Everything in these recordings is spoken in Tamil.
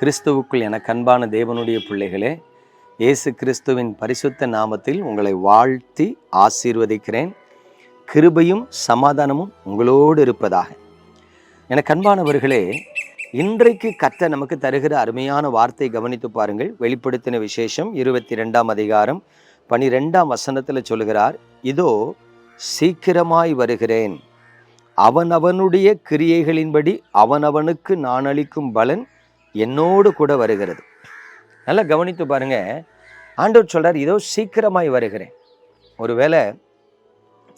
கிறிஸ்துவுக்குள் என கண்பான தேவனுடைய பிள்ளைகளே இயேசு கிறிஸ்துவின் பரிசுத்த நாமத்தில் உங்களை வாழ்த்தி ஆசீர்வதிக்கிறேன். கிருபையும் சமாதானமும் உங்களோடு இருப்பதாக. என கண்பானவர்களே இன்றைக்கு கத்த நமக்கு தருகிற அருமையான வார்த்தை கவனித்து பாருங்கள். வெளிப்படுத்தின விசேஷம் இருபத்தி ரெண்டாம் அதிகாரம் பனிரெண்டாம் வசனத்தில் சொல்லுகிறார் இதோ சீக்கிரமாய் வருகிறேன். அவனவனுடைய கிரியைகளின்படி அவனவனுக்கு நான் அளிக்கும் பலன் என்னோடு கூட வருகிறது. நல்லா கவனித்து பாருங்க. ஆண்டவர் சொல்றார் இதோ சீக்கிரமாய் வருகிறேன். ஒருவேளை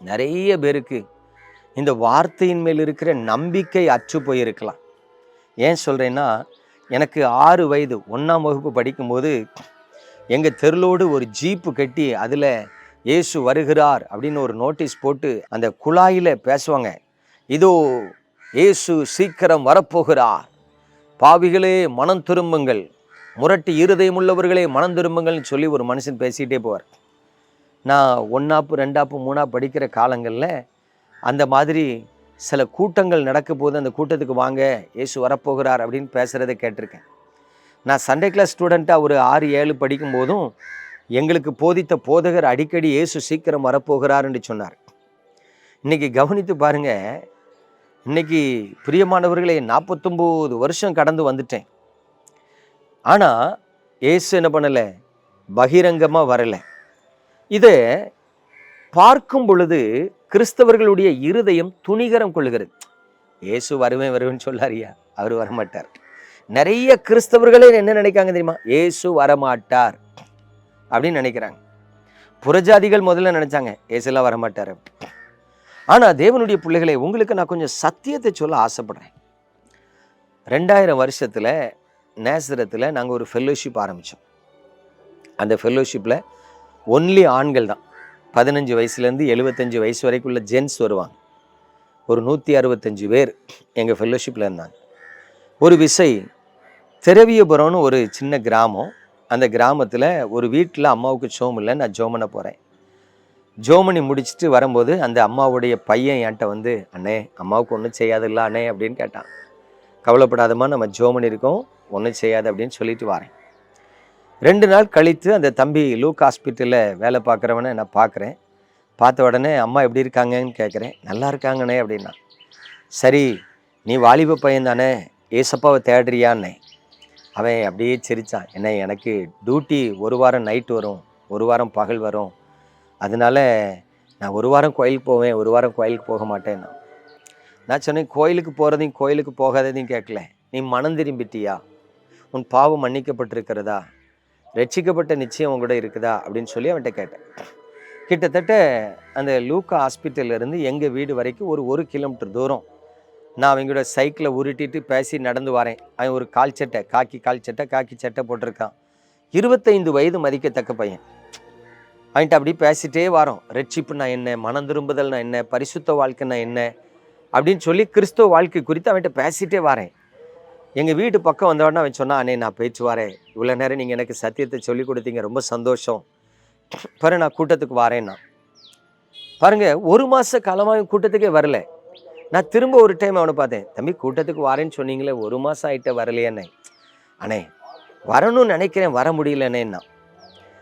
நிறைய பேருக்கு இந்த வார்த்தையின் மேல் இருக்கிற நம்பிக்கை அச்சு போயிருக்கலாம். ஏன் சொல்றேன்னா எனக்கு ஆறு வயது ஒன்றாம் வகுப்பு படிக்கும்போது எங்கள் தெருளோடு ஒரு ஜீப்பு கட்டி அதில் இயேசு வருகிறார் அப்படின்னு ஒரு நோட்டீஸ் போட்டு அந்த குழாயில் பேசுவாங்க. இதோ இயேசு சீக்கிரம் வரப்போகிறார். பாவிகளே மனம் திரும்புங்கள். முரட்டு இருதயம் உள்ளவர்களே மனம் திரும்புங்கள்னு சொல்லி ஒரு மனுஷன் பேசிகிட்டே போவார். நான் ஒன்றாப்பு ரெண்டாப்பு மூணா படிக்கிற காலங்களில் அந்த மாதிரி சில கூட்டங்கள் நடக்க போது அந்த கூட்டத்துக்கு வாங்க இயேசு வரப்போகிறார் அப்படின்னு பேசுகிறத கேட்டிருக்கேன். நான் சண்டே கிளாஸ் ஸ்டூடெண்ட்டாக ஒரு ஆறு ஏழு படிக்கும் போதும் எங்களுக்கு போதித்த போதகர் அடிக்கடி இயேசு சீக்கிரம் வரப்போகிறார் என்று சொன்னார். இன்னைக்கு கவனித்து பாருங்கள் இன்னைக்கு பிரியமானவர்களே நாற்பத்தொம்போது வருஷம் கடந்து வந்துட்டேன். ஆனால் ஏசு என்ன பண்ணலை? பகிரங்கமாக வரலை. இதை பார்க்கும் பொழுது கிறிஸ்தவர்களுடைய இருதயம் துணிகரம் கொள்கிறது. ஏசு வருவேன் வருவேன்னு சொல்லாரியா? அவர் வரமாட்டார். நிறைய கிறிஸ்தவர்களே என்ன நினைக்காங்க தெரியுமா? இயேசு வரமாட்டார் அப்படின்னு நினைக்கிறாங்க. புறஜாதிகள் முதல்ல நினைச்சாங்க ஏசுலாம் வரமாட்டார். ஆனால் தேவனுடைய பிள்ளைகளை உங்களுக்கு நான் கொஞ்சம் சத்தியத்தை சொல்ல ஆசைப்படுறேன். ரெண்டாயிரம் வருஷத்தில் நேசரத்தில் நாங்கள் ஒரு ஃபெல்லோஷிப் ஆரம்பித்தோம் அந்த ஃபெல்லோஷிப்பில் ஒன்லி ஆண்கள் தான். பதினஞ்சு வயசுலேருந்து எழுபத்தஞ்சு வயசு வரைக்குள்ள ஜென்ஸ் வருவாங்க. ஒரு நூற்றி அறுபத்தஞ்சு பேர் எங்கள் ஃபெல்லோஷிப்பில் இருந்தாங்க. ஒரு விசை திரவியபுரம்னு ஒரு சின்ன கிராமம். அந்த கிராமத்தில் ஒரு வீட்டில் அம்மாவுக்கு சோம் இல்லை நான் ஜோமனை போகிறேன் ஜோமனி முடிச்சுட்டு வரும்போது அந்த அம்மாவுடைய பையன் என்கிட்ட வந்து அண்ணே அம்மாவுக்கு ஒன்றும் செய்யாதுல்ல அண்ணே அப்படின்னு கேட்டான். கவலைப்படாதம்மா நம்ம ஜோமனி இருக்கோம் ஒன்றும் செய்யாது அப்படின்னு சொல்லிட்டு வரேன். ரெண்டு நாள் கழித்து அந்த தம்பி லூக் ஹாஸ்பிட்டலில் வேலை பார்க்குறவனை நான் பார்க்குறேன். பார்த்த உடனே அம்மா எப்படி இருக்காங்கன்னு கேட்குறேன். நல்லா இருக்காங்கண்ணே அப்படின்னா. சரி நீ வாலிப பையன் தானே ஏசப்பாவை தேடுறியான்னே. அவன் அப்படியே சிரித்தான் என்ன எனக்கு டியூட்டி ஒரு வாரம் நைட்டு வரும் ஒரு வாரம் பகல் வரும் அதனால நான் ஒரு வாரம் கோயிலுக்கு போவேன் ஒரு வாரம் கோயிலுக்கு போக மாட்டேன் நான் சொன்னேன் கோயிலுக்கு போகிறதையும் கோயிலுக்கு போகாததையும் கேட்கல. நீ மனம் திரும்பிட்டியா? உன் பாவம் மன்னிக்கப்பட்டிருக்கிறதா? ரட்சிக்கப்பட்ட நிச்சயம் உங்கள்கிட்ட இருக்குதா? அப்படின்னு சொல்லி அவன்கிட்ட கேட்டேன். கிட்டத்தட்ட அந்த லூக்கா ஹாஸ்பிட்டல்ல இருந்து எங்கள் வீடு வரைக்கும் ஒரு ஒரு கிலோமீட்டர் தூரம். நான் அவங்களோட சைக்கிளை உருட்டிட்டு பேசி நடந்து வரேன். அவன் ஒரு கால் சட்டை காக்கி கால் சட்டை காக்கி சட்டை போட்டிருக்கான். இருபத்தைந்து வயது மதிக்கத்தக்க பையன். அவன்கிட்ட அப்படி பேசிட்டே வரோம். ரட்சிப்புனா என்ன மனம் திரும்புதல்னா என்ன பரிசுத்த வாழ்க்கைனா என்ன அப்படின்னு சொல்லி கிறிஸ்துவ வாழ்க்கை குறித்து அவன்கிட்ட பேசிட்டே வரேன். எங்கள் வீட்டு பக்கம் வந்தவொடனே அவன் சொன்னான் அண்ணே நான் பேச்சு வரேன். இவ்வளோ நேரம் நீங்கள் எனக்கு சத்தியத்தை சொல்லி கொடுத்தீங்க ரொம்ப சந்தோஷம். பாரு நான் கூட்டத்துக்கு வரேன்னா பாருங்கள் ஒரு மாத காலமாக கூட்டத்துக்கே வரல. நான் திரும்ப ஒரு டைம் அவனை பார்த்தேன். தம்பி கூட்டத்துக்கு வரேன்னு சொன்னீங்களே ஒரு மாதம் ஆகிட்ட வரலையேண்ணே அண்ணே. வரணும்னு நினைக்கிறேன் வர முடியலண்ணேன்னா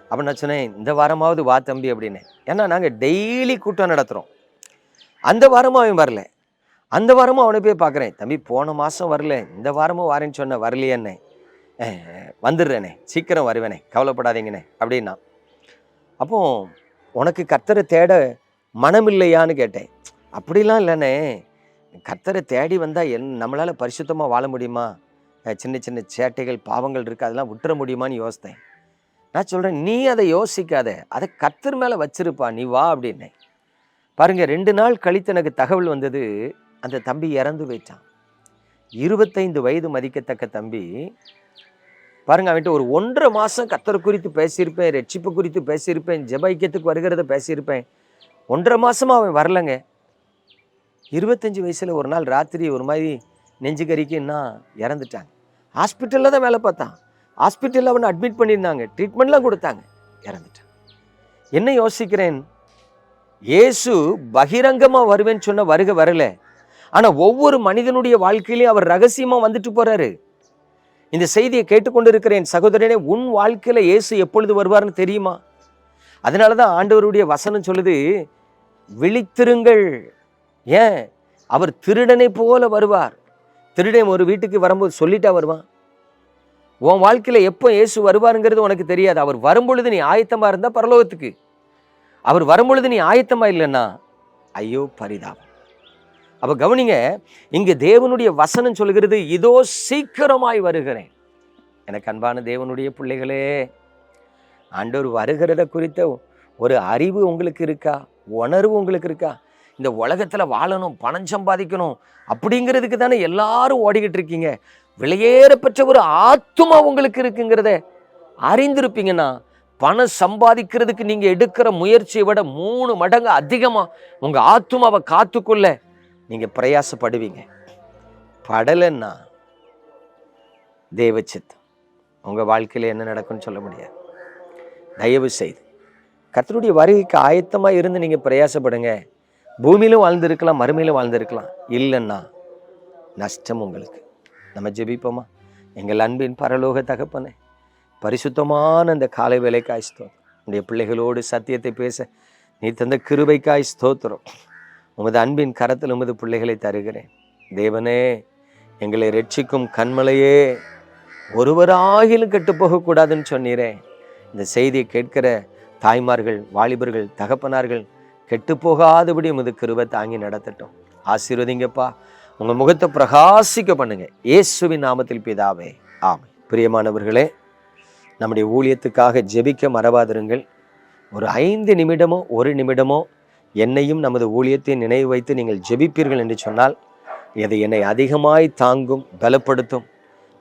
அப்போ நான் சொன்னேன் இந்த வாரமாவது வா தம்பி அப்படின்னு. ஏன்னா நாங்கள் டெய்லி கூட்டம் நடத்துகிறோம் அந்த வாரமும் அவன் வரல. அந்த வாரமும் அவனை போய் பார்க்குறேன். தம்பி போன மாதம் வரல. இந்த வாரமும் வாரேன்னு சொன்ன வரலையேண்ணே வந்துடுறேனே. சீக்கிரம் வருவேனே. கவலைப்படாதீங்கண்ணே அப்படின்னா. அப்போ உனக்கு கத்தரை தேட மனம் இல்லையான்னு கேட்டேன். அப்படிலாம் இல்லைண்ணே கத்தரை தேடி வந்தால் என் நம்மளால் பரிசுத்தமாக வாழ முடியுமா? சின்ன சின்ன சேட்டைகள் பாவங்கள் இருக்குது அதெல்லாம் விட்டுற முடியுமான்னு யோசித்தேன். நான் சொல்கிறேன் நீ அதை யோசிக்காத. அதை கத்தர் மேலே வச்சிருப்பா. நீ வா அப்படின்னேன் பாருங்க ரெண்டு நாள் கழித்து எனக்கு தகவல் வந்தது. அந்த தம்பி இறந்து போயிட்டான். இருபத்தைந்து வயது மதிக்கத்தக்க தம்பி. பாருங்க அவன்கிட்ட ஒரு ஒன்றரை மாதம் கத்தரை குறித்து பேசியிருப்பேன் ரட்சிப்பு குறித்து பேசியிருப்பேன் ஜபைக்கியத்துக்கு வருகிறத பேசியிருப்பேன். ஒன்றரை மாதமாக அவன் வரலங்க. இருபத்தஞ்சு வயசில் ஒரு நாள் ராத்திரி ஒரு மாதிரி நெஞ்சு கறிக்குன்னா இறந்துட்டாங்க. ஹாஸ்பிட்டலில் தான் வேலை பார்த்தான். ஹாஸ்பிட்டலில் அவனை அட்மிட் பண்ணியிருந்தாங்க. ட்ரீட்மெண்ட்லாம் கொடுத்தாங்க. இறந்துட்டான். என்ன யோசிக்கிறேன்? இயேசு பகிரங்கமாக வருவேன்னு சொன்ன வருக வரல. ஆனால் ஒவ்வொரு மனிதனுடைய வாழ்க்கையிலையும் அவர் ரகசியமாக வந்துட்டு போகிறாரு இந்த செய்தியை கேட்டுக்கொண்டிருக்கிறேன் சகோதரனே உன் வாழ்க்கையில் இயேசு எப்பொழுது வருவார்னு தெரியுமா? அதனால தான் ஆண்டவருடைய வசனம் சொல்லுது விழித்திருங்கள். ஏன்? அவர் திருடனை போல வருவார். திருடன் ஒரு வீட்டுக்கு வரும்போது சொல்லிட்டா வருவான். உன் வாழ்க்கையில் எப்போ இயேசு வருவாருங்கிறது உனக்கு தெரியாது. அவர் வரும்பொழுது நீ ஆயத்தமாக இருந்தால் பரலோகத்துக்கு. அவர் வரும்பொழுது நீ ஆயத்தமாக இல்லைன்னா ஐயோ பரிதாபம். அப்போ கவனிங்க இங்கே தேவனுடைய வசனம் சொல்கிறது இதோ சீக்கிரமாய் வருகிறேன். எனக்கு அன்பான தேவனுடைய பிள்ளைகளே ஆண்டவர் வருகிறத குறித்த ஒரு அறிவு உங்களுக்கு இருக்கா? உணர்வு உங்களுக்கு இருக்கா? இந்த உலகத்தில் வாழணும் பணம் சம்பாதிக்கணும் அப்படிங்கிறதுக்கு தானே எல்லாரும் ஓடிக்கிட்டு இருக்கீங்க. விலையேற பெற்ற ஒரு ஆத்துமா உங்களுக்கு இருக்குங்கிறத அறிந்திருப்பீங்கன்னா பணம் சம்பாதிக்கிறதுக்கு நீங்கள் எடுக்கிற முயற்சியை விட மூணு மடங்கு அதிகமாக உங்கள் ஆத்துமாவை காத்துக்குள்ள நீங்கள் பிரயாசப்படுவீங்க. படலைன்னா தேவச்சித் உங்கள் வாழ்க்கையில் என்ன நடக்கும்னு சொல்ல முடியாது. தயவு செய்து. கத்தருடைய வருகைக்கு ஆயத்தமாக இருந்து நீங்கள் பிரயாசப்படுங்க. பூமியிலும் வாழ்ந்திருக்கலாம் மறுமையிலும் வாழ்ந்திருக்கலாம். இல்லைன்னா நஷ்டம் உங்களுக்கு. நம்ம ஜெபிப்போமா? எங்கள் அன்பின் பரலோக தகப்பனே பரிசுத்தமான அந்த காலை வேலைக்காய் ஸ்தோத்திரம். உடைய பிள்ளைகளோடு சத்தியத்தை பேச நீ தந்த கிருபைக்காய் ஸ்தோத்திரம். உமது அன்பின் கரத்தில் உமது பிள்ளைகளை தருகிறேன். தேவனே எங்களை ரட்சிக்கும் கண்மலையே ஒருவராகிலும் கெட்டு போகக்கூடாதுன்னு சொன்னீரே. இந்த செய்தியை கேட்கிற தாய்மார்கள் வாலிபர்கள் தகப்பனார்கள் கெட்டு போகாதபடி உமது கிருபை தாங்கி நடத்தட்டும். ஆசீர்வதிங்கப்பா. உங்கள் முகத்தை பிரகாசிக்க பண்ணுங்க. இயேசுவின் நாமத்தில் பிதாவே. ஆமை பிரியமானவர்களே நம்முடைய ஊழியத்துக்காக ஜெபிக்க மறவாதிருங்கள். ஒரு ஐந்து நிமிடமோ ஒரு நிமிடமோ என்னையும் நமது ஊழியத்தை நினைவு வைத்து நீங்கள் ஜெபிப்பீர்கள் என்று சொன்னால் இது என்னை அதிகமாய் தாங்கும் பலப்படுத்தும்.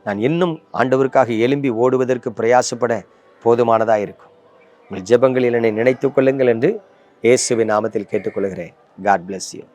நான் இன்னும் ஆண்டவருக்காக எழும்பி ஓடுவதற்கு பிரயாசப்பட போதுமானதாக இருக்கும். உங்கள் ஜெபங்களில் என்னை நினைத்துக் கொள்ளுங்கள் என்று இயேசுவின் நாமத்தில் கேட்டுக்கொள்கிறேன். God bless you